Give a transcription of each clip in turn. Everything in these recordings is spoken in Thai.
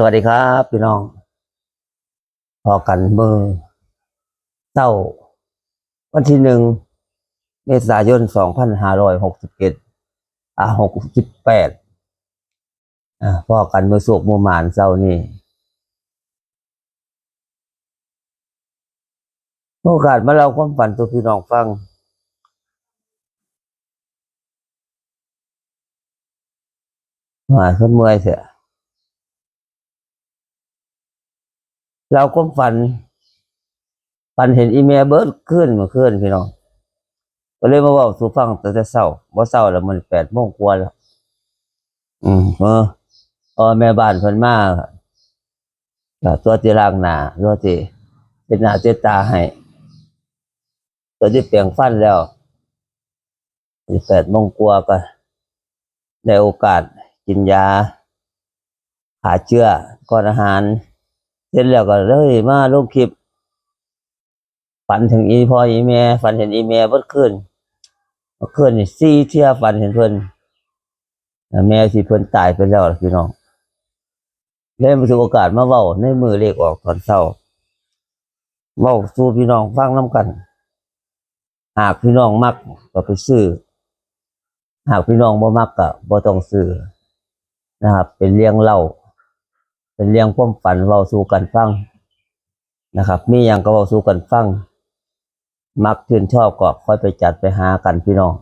สวัสดีครับพี่น้องพอกันมือเศร้า วันที่หนึ่งเมษายนสองพันห้าร้อยหกสิบเอ็ดอ่าหกสิบแปดอ่าพอกันมือสุกมือหมานเศร้านี่โอกาสมาเล่าความฝันตัวพี่น้องฟังหายคนเมื่อยเสีย เราก็ฝัน ฝันเห็นอีเมลเบิร์ดขึ้นมื่อคืนพี่น้องก็เลยมาบอกสู่ฟังแต่จะเศร้าบ่เศร้าแล้วมันแปดโมงกว่าแล้วอืมเออเออแม่บ้านเพิ่นมากตัวที่ล้างหนาตัวที่เป็นหน้าเจตาให้ตัวที่เปลี่ยงฟันแล้วแปดโมงกว่าก็ได้โอกาสกินยาหาเชื้อก่อนอาหาร ร็จแล้วก็เลยมาลงคลิป ฝันถึงอีพ่ออีแม่ฝันเห็นอีแม่เบิดขึ้นเมื่อนนี่ซี่เที่ยฝันเห็นเพิ่นแม่สิเพิ่นตายไปแล้วล่ะพี่น้องเลยมาถึงโอกาสมาเว้าในมือเลขออกตอนเช้าเว้าสู่พี่น้องฟังน้กัน หากพี่น้องมักก็ไปซื้อ หากพี่น้องบ่มักก็บ่ต้องซื้อนะครับ เป็นเลี้ยงเล่า เป็นเลี้ยงความฝันเว้าสู่กันฟังนะครับ มีหยังก็เว้าสู่กันฟัง มักชื่นชอบก็ค่อยไปจัดไปหากันพี่น้อง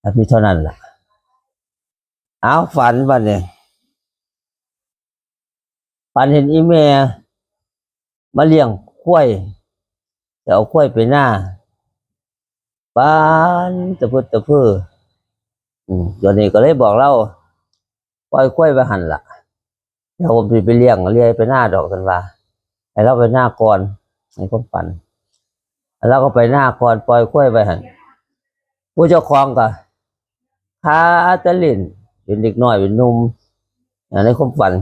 แล้วมีเท่านั้นแหละเอาฝันวันเนี้ฝันเห็นอีเมลมาเลี้ยงข้วยจะเอาข้วยไปหน้าปานตะพุดตะพื้อตัวนี้ก็เลยบอกเราปล่อยควยไปหันละ เดี๋ยวผมสิไปเลี้ยงเลี้ยงไปหน้าดอกกันว่าให้เราไปหน้าก่อนในความฝันแล้วก็ไปหน้าก่อนปล่อยควยไปหันผู้เจ้าของก็พาตะลินเป็นเด็กน้อยเป็นหนุ่มอ่าในความฝัน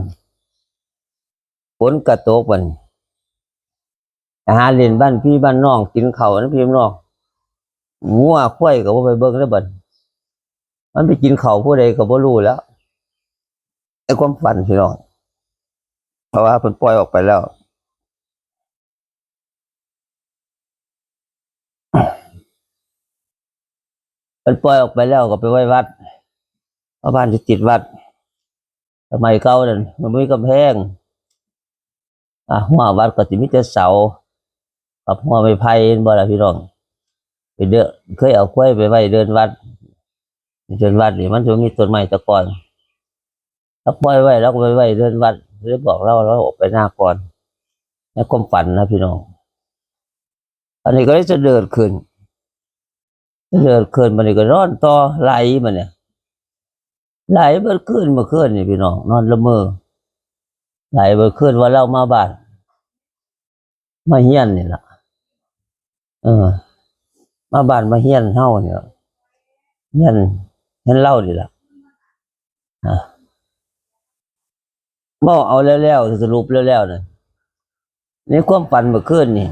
ฝนกระตกบันอาหารเล่นบ้านพี่บ้านน้องกินเขาวนะพี่น้องงัวควายก็บ่าไปเบิ่งแล้วบัดมันไปกินเขาผู้ใดก็บ่ารู้แล้วไอ้ความฝันพี่น้อง เพราะว่าเพิ่นปล่อยออกไปแล้วเพิ่นปล่อยออกไปแล้วก็ไปไว้วัดเพราะบ้านจะติดวัดสมัยเก่านั่นมันไม่มีกำแพงอะหัววัดก็สิมีแต่เสากับหัวไม้ไผ่บ่ล่ะพี่น้องไปเด้อเคยเอากล้วยไปไว้เดินวัด เดินวัดนี่มันจะมีต้นไม้ตะกอนถ้าปล่อยไว้แล้วก็ไปไว้เดินวัด หรือบอกเราเราออกไปหน้าก่อนในความฝันนะพี่น้อง อันนี้ก็เลยจะเดินขึ้นเดินขึ้นมันนี่ก็นอนต่อไหลมันเนี่ยไหลเบิดขึ้นเมื่อคืนนี่พี่น้องนอนละเมอไหลเบิดขึ้นว่าเรามาบ้านมาเฮียนนี่ล่ะเออ มาบ้านมาเฮียนเฮาเนี่ยเงี้ยเงี้ยเล่าดีละอะ บอเอาแล้วๆสรุปแล้วๆนะในความฝันเมื่อคืนนี่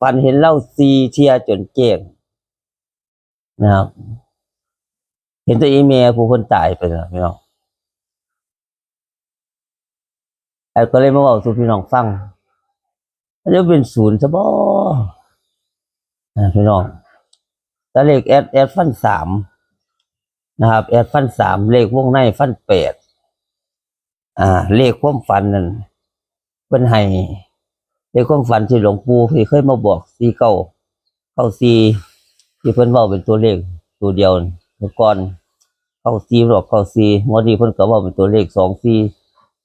ฝันเห็นเล่าซีเทียจนเก่งนะครับ เห็นตัวอีเมลผู้คนตายไปแล้วพี่น้องไอ้ก็เลยมาบอกสู่พี่น้องฟังอันนี้เป็นศูนย์ซะบ่อะพี่น้องแต่เลขแอดแอดฟันสามนะครับ แอดฟันสามเลขวงในฟันแปด อ่าเลขความฝันนั่นเป็นให้เลขความฝันที่หลวงปู่ที่เคยมาบอกซีเก้าเก้าซีที่เพิ่นเว่าเป็นตัวเลขตัวเดียวเมื่อก่อนเก้าซีหรอกเก้าซีงวดนี้เพิ่นก็เว่าเป็นตัวเลขสองซี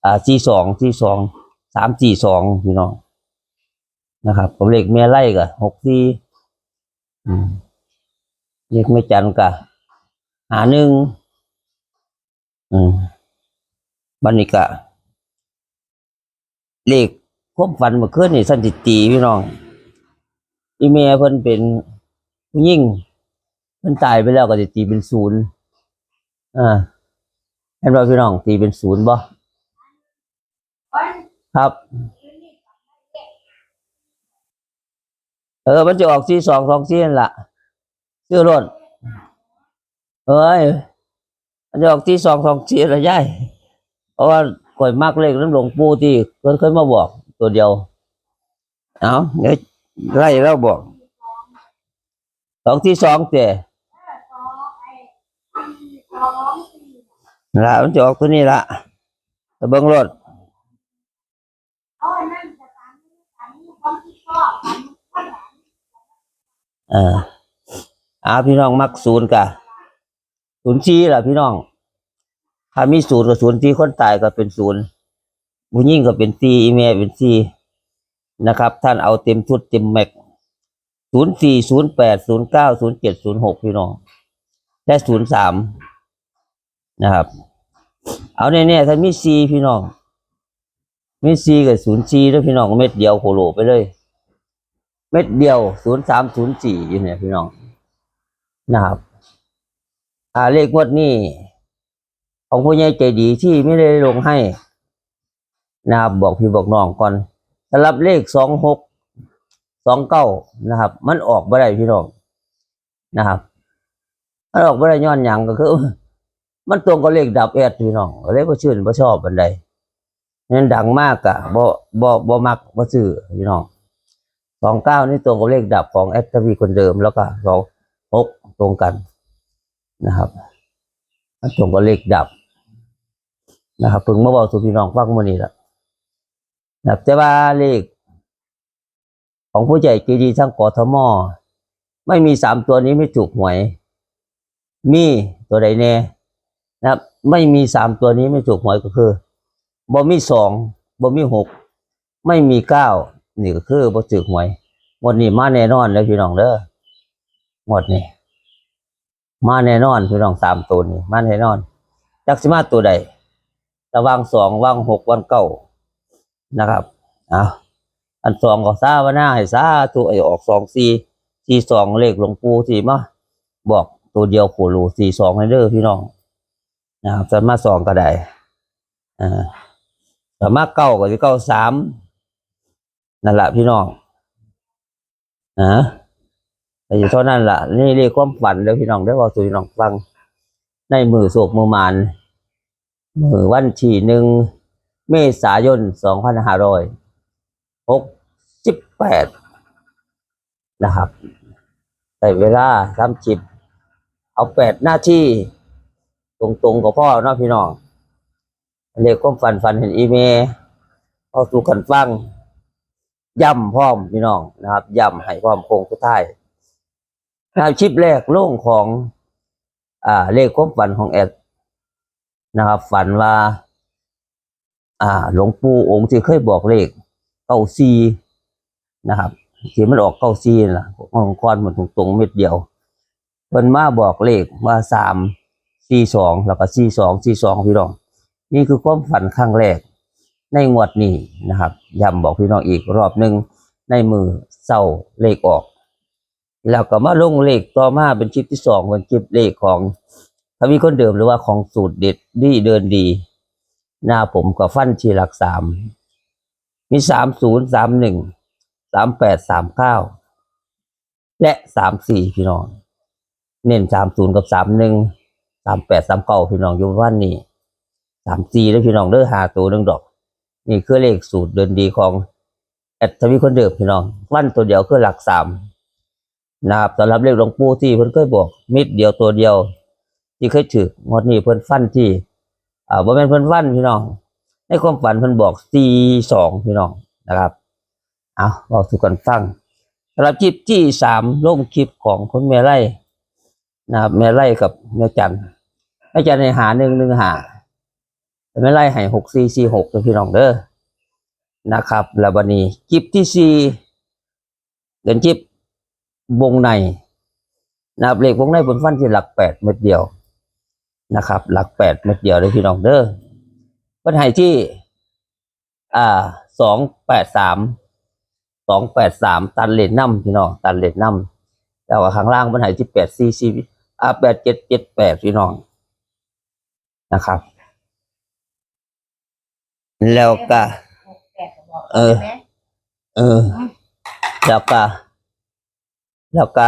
อ่าซีสองซีสองสามสี่สองพี่น้องนะครับกับเลขแม่ไล่ก็หกซีอืมเรียกไม่จันกะหาหนึ่งอืม บันนิกะเลขความฝันเมื่อคืนนี่สันติตีพี่น้อง อีเมียเพิ่นเป็นผู้ยิ่งเพิ่นตายไปแล้วก็จะตีเป็นศูนย์อ่าเห็นบ่พี่น้องตีเป็นศูนย์บ่ครับ เออ มันจะออกที่สองสองที่นั่นล่ะซื้อรถเอ้ยมันจะออกที่สองสองสี่ละย่าย เพราะว่าข่อยมักเลขน้ำหลวงปู่ที่เพิ่นเคยมาบอกตัวเดียว เอาเดี๋ยวไล่แล้วบอกสองที่สองเตะละมันจะออกตัวนี้ละตะเบิงรถอออาพี่น้องมักศูนย์กะศูนย์ชี้ล่ะพี่น้อง ถ้ามีศูนย์กับศูนย์ที่คนตายก็เป็นศูนย์ผู้ยิ่งก็เป็นซีอีเมลเป็นซีนะครับ ท่านเอาเต็มทุดเต็มแม็กศูนย์สี่ศูนย์แปดศูนย์เก้าศูนย์เจ็ดศูนย์หกพี่น้องและศูนย์สามนะครับ เอาแน่ๆถ้านมีซีพี่น้องมีซีกับศูนย์ซีด้วยพี่น้องเม็ดเดียวโคโลไปเลย เม็ดเดียวศูนย์สามศูนย์สี่อยู่เนี่ยพี่น้องนะครับ อ่าเลขงวดนี้ ของผู้ใหญ่ใจดีที่ไม่ได้ลงให้นะครับ บอกพี่บอกน้องก่อนสำหรับเลขสองหกสองเก้านะครับ มันออกไม่ได้พี่น้องนะครับมันออกไม่ได้ย้อนหยังก็คือมันตรงกับเลขดับแอดพี่น้องเลยบ่ชื่นบ่ชอบบันใดนั้นดังมากอะบ่บ่บ่มักบ่ซื้อพี่น้องสองเก้านี่ตรงกับเลขดับของแอดทวีคนเดิมแล้วก็สองหกตรงกันนะครับมันตรงกับเลขดับ นะครับเพิ่งมาบอกสู่พี่น้องฟังมื่อนี้ละนะครับแต่ว่าเลข ของผู้ใหญ่ใจดีทั้งกอทมไม่มีสามตัวนี้ไม่ถูกหวย มีตัวใดแน่นะครับ ไม่มีสามตัวนี้ไม่ถูกหวยก็คือบ่มีสองบ่มีหกไม่มีเก้านี่ก็คือบ่ถูกหวยหมดนี้มาแน่นอนเลยพี่น้องเด้อหมดนี่มาแน่นอนพี่น้องสามตัวนี้มาแน่นอนจักสิมาตัวใด ระว่างสองว่างหกวันเก้านะครับเอาอันสองก็ซาว่าหน้าให้ซาตัวไอออกสองสี่สี่สองเลขหลวงปู่ที่มาบอกตัวเดียวโคโลสี่สองให้เด้อพี่น้องนะครับจะมาสองก็ได้อ่าแต่มาเก้าก็จะเก้าสามนั่นแหละพี่น้องนะแต่อยู่เท่านั้นแหละนี่เรียกความฝันเด้อพี่น้องได้บอกสู่พี่น้องฟัง ในมือโศกมือมาน มือวันที่หนึ่งเมษายนสองพันห้าร้อยหกสิบแปดนะครับแต่เวลาทำจิบเอาแปดหน้าที่ ตรงๆกับพ่อเนาะพี่น้องเรียกความฝันฝันเห็นอีเมลเอาสู่กันฟังย่ำพร้อมพี่น้องนะครับย่ำให้พร้อมโคงสุดท้ายนะครับชิปแรกโล่งของ อ่าเลขความฝันของแอด นะครับ ฝันว่า อ่า หลวงปู่องค์ที่เคยบอกเลขเก้าซีนะครับที่มันออกเก้าซีนะองค์กรหมดตรงๆเม็ดเดียวเพิ่นมาบอกเลขว่าสามสี่สองแล้วก็สี่สองสี่สองพี่น้อง นี่คือความฝันครั้งแรก ในงวดนี้นะครับย้ำบอกพี่น้องอีกรอบหนึ่งในมือเศร้าเลขออก แล้วก็มาลงเลขต่อมาเป็นชิปที่สองเป็นชิปเลขของ ถ้ามีคนเดิมหรือว่าของสูตรเด็ดดีเดินดี หน้าผมก็ฟันชีหลักสามมีสามศูนย์สามหนึ่งสามแปดสามเก้าและสามสี่พี่น้อง เน้นสามศูนย์กับสามหนึ่งสามแปดสามเก้าพี่น้องอยู่วันนี้สามสี่แล้วพี่น้องเด้อหาตัวหนึ่งดอก นี่คือเลขสูตรเดินดีของแอดทวีคนเดิมพี่น้อง วันตัวเดียวคือหลักสามนะครับสำหรับเลขหลวงปู่ที่เพิ่นเคยบอกมิดเดียวตัวเดียว ที่เคยถืองวดนี้เพิ่นฟันที่อ่าบ่แม่นเพิ่นฟันพี่น้อง ในความฝันเพิ่นบอกสี่สองพี่น้องนะครับเอาบอกสู่กันฟังสำหรับคลิปที่สามลงคลิปของคุณแม่ไร่นะครับแม่ไร่กับแม่จันแม่จันในหาหนึ่งหนึ่งหาแม่ไร่ให้หกสี่สี่หกพี่น้องเด้อนะครับแล้ววันนี้คลิปที่สี่เป็นคลิปวงในนะครับเลขวงในบนฟันที่หลักแปดเม็ดเดียว นะครับ หลักแปดเม็ดเดียวเลยพี่น้องเด้อเพิ่นให้ที่ อ่าสองแปดสามสองแปดสามตันเลนน้ำพี่น้องตันเลนน้ำแต่ว่าข้างล่างเพิ่นให้ที่แปดซีซีอ่าแปดเจ็ดเจ็ดแปดพี่น้องนะครับ แล้วก็เออ เออ แล้วก็แล้วก็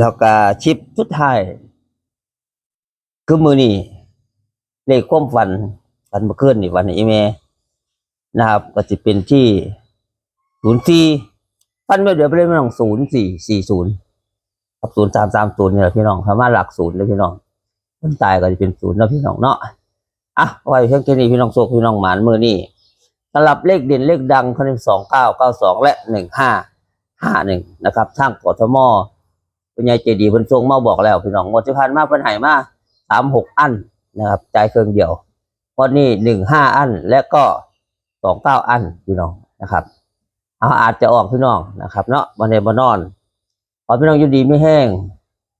แล้วก็ชิปสุดท้าย คือมือนี่เลขความฝันฝันเมื่อคืนนี่วันนี้อีเมนะครับก็จะเป็นที่ศูนย์สี่ฟันไม่เดี๋ยวไปเล่นไม่ต้องศูนย์สี่สี่ศูนย์กับศูนย์สามสามศูนย์เนี่ยพี่น้องสามารถหลักศูนย์เลยพี่น้องคนตายก็จะเป็นศูนย์แล้วพี่น้องเนาะอะไว้เพียงแค่นี้พี่น้องโศกพี่น้องหมานมือนี่สำหรับเลขเด่นเลขดังเขาเรียกสองเก้าเก้าสองและหนึ่งห้าห้าหนึ่งนะครับทางกทมเป็นยายเจดีเพิ่นทรงมาบอกแล้วพี่น้องงวดที่ผ่านมาเพิ่นหายมา สามหกอันนะครับจ่ายเครื่องเดียววันนี้หนึ่งห้าอันและก็สองเก้าอันพี่น้องนะครับ เอาอาจจะออกพี่น้องนะครับ เนาะวันในบานอนขอพี่น้องอยู่ดีไม่แห้ง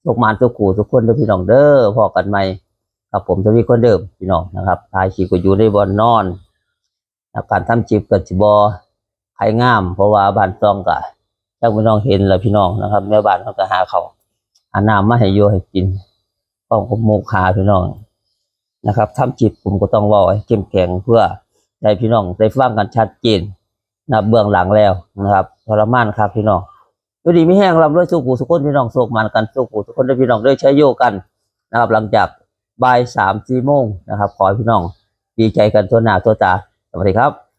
สุกมานสุกูทุกคนเด้อพี่น้องเด้อพอกันใหม่กับผมจะมีคนเดิมพี่น้องนะครับทายชีก็อยู่ในบอนนอนแล้วการทำจีบกับจีบอไข่งาม เพราะว่าบ้านซองกะถ้าพี่น้องเห็นแล้วพี่น้องนะครับแม่บ้านเขาก็หาเขาวหาน้ำมาให้โยให้กิน ต้องผมโมกขาพี่น้องนะครับทำจีบผมก็ต้องเว่าเข้มแข็งเพื่อให้พี่น้องได้ฟังกันชัดเจนนะครับเบื้องหลังแล้วนะครับทรมานครับพี่น้องดูดีไม่แห้งลำด้วยสุกูสุกคนพี่น้องโศกมันกันสุกูทุกคนด้วยพี่น้องด้วยใช้โยกันนะครับ หลังจากบ่ายสามสี่โมงนะครับ ขอพี่น้องดีใจกันทั่วหน้าทั่วตาสวัสดีครับ